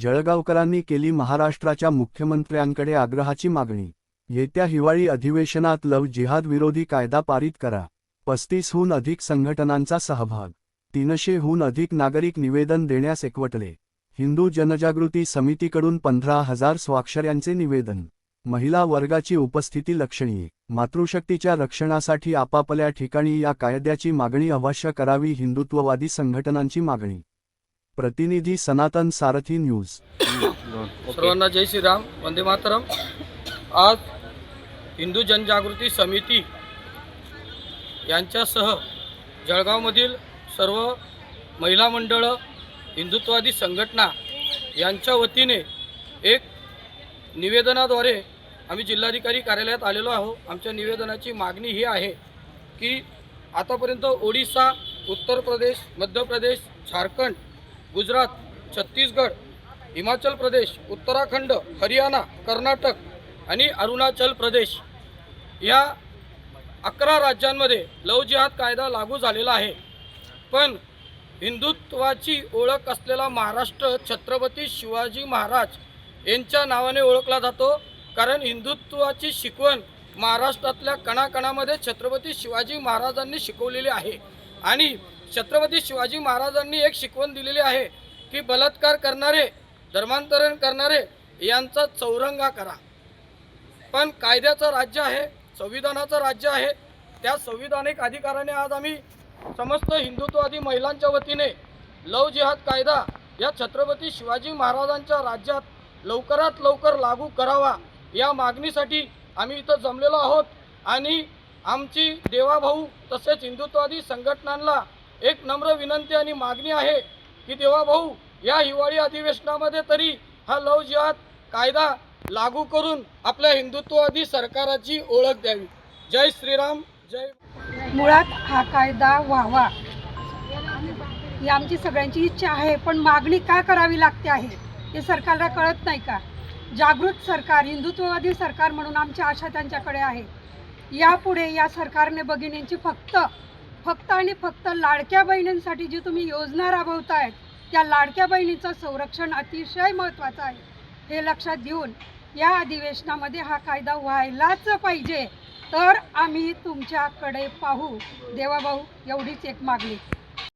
जळगावकरांनी केली महाराष्ट्राच्या मुख्यमंत्र्यांकडे आग्रहाची मागणी. येत्या हिवाळी अधिवेशनात लव जिहाद विरोधी कायदा पारित करा. पस्तीसहून अधिक संघटनांचा सहभाग. तीनशेहून अधिक नागरिक निवेदन देण्यास एकवटले. हिंदू जनजागृती समितीकडून पंधरा हजार स्वाक्षऱ्यांचे निवेदन. महिला वर्गाची उपस्थिती लक्षणीय. मातृशक्तीच्या रक्षणासाठी आपापल्या ठिकाणी या कायद्याची मागणी अवश्य करावी हिंदुत्ववादी संघटनांची मागणी. प्रतिनिधी सनातन सारथी न्यूज. सर्वांना जय श्रीराम वंदे मातरम. आज हिंदू जनजागृती समिती यांच्यासह जळगावमधील सर्व महिला मंडळं हिंदुत्ववादी संघटना यांच्या वतीने एक निवेदनाद्वारे आम्ही जिल्हाधिकारी कार्यालयात आलेलो आहोत. आमच्या निवेदनाची मागणी ही आहे की आतापर्यंत ओडिसा उत्तर प्रदेश मध्य प्रदेश झारखंड गुजरात छत्तीसगड हिमाचल प्रदेश उत्तराखंड हरियाणा कर्नाटक आणि अरुणाचल प्रदेश या अकरा राज्यांमध्ये लव जिहाद कायदा लागू झालेला आहे. पण हिंदुत्वाची ओळख असलेला महाराष्ट्र छत्रपती शिवाजी महाराज यांच्या नावाने ओळखला जातो. कारण हिंदुत्वाची शिकवण महाराष्ट्रातल्या कणाकणामध्ये छत्रपती शिवाजी महाराजांनी शिकवलेली आहे. आणि छत्रपती शिवाजी महाराजांनी एक शिकवण दिलेली आहे की बलात्कार करणारे धर्मांतरण करणारे यांचा चौरंगा करा. पण कायद्याचं राज्य आहे संविधानाचं राज्य आहे त्या संविधानिक अधिकाराने आज आम्ही समस्त हिंदुत्ववादी महिलांच्या वतीने लव जिहाद कायदा या छत्रपती शिवाजी महाराजांच्या राज्यात लवकरात लवकर लागू करावा या मागणीसाठी आम्ही इथं जमलेलो आहोत. आणि आमची देवाभाऊ तसेच हिंदुत्ववादी संघटनांना एक नम्र विनंती आणि मागणी आहे की देवाभाऊ या हिवाळी अधिवेशनामध्ये तरी हा लव जिहाद कायदा लागू करून आपल्या हिंदुत्ववादी सरकाराची ओळख द्यावी. जय श्रीराम जय मुळात हा कायदा व्हावा. ही आमची सगळ्यांची इच्छा आहे पण मागणी का करावी लागते आहे हे सरकारला कळत नाही का? जागृत सरकार हिंदुत्ववादी सरकार म्हणून आमची आशा त्यांच्याकडे आहे. यापुढे या सरकारने भगिनींची फक्त फक्त आणि फक्त लाडक्या बहिणींसाठी जी तुम्ही योजना राबवतायत त्या लाडक्या बहिणीचं संरक्षण अतिशय महत्त्वाचं आहे. हे लक्षात घेऊन या अधिवेशनामध्ये हा कायदा व्हायलाच पाहिजे. तर आम्ही तुमच्याकडे पाहू. देवाभाऊ एवढीच एक मागणी.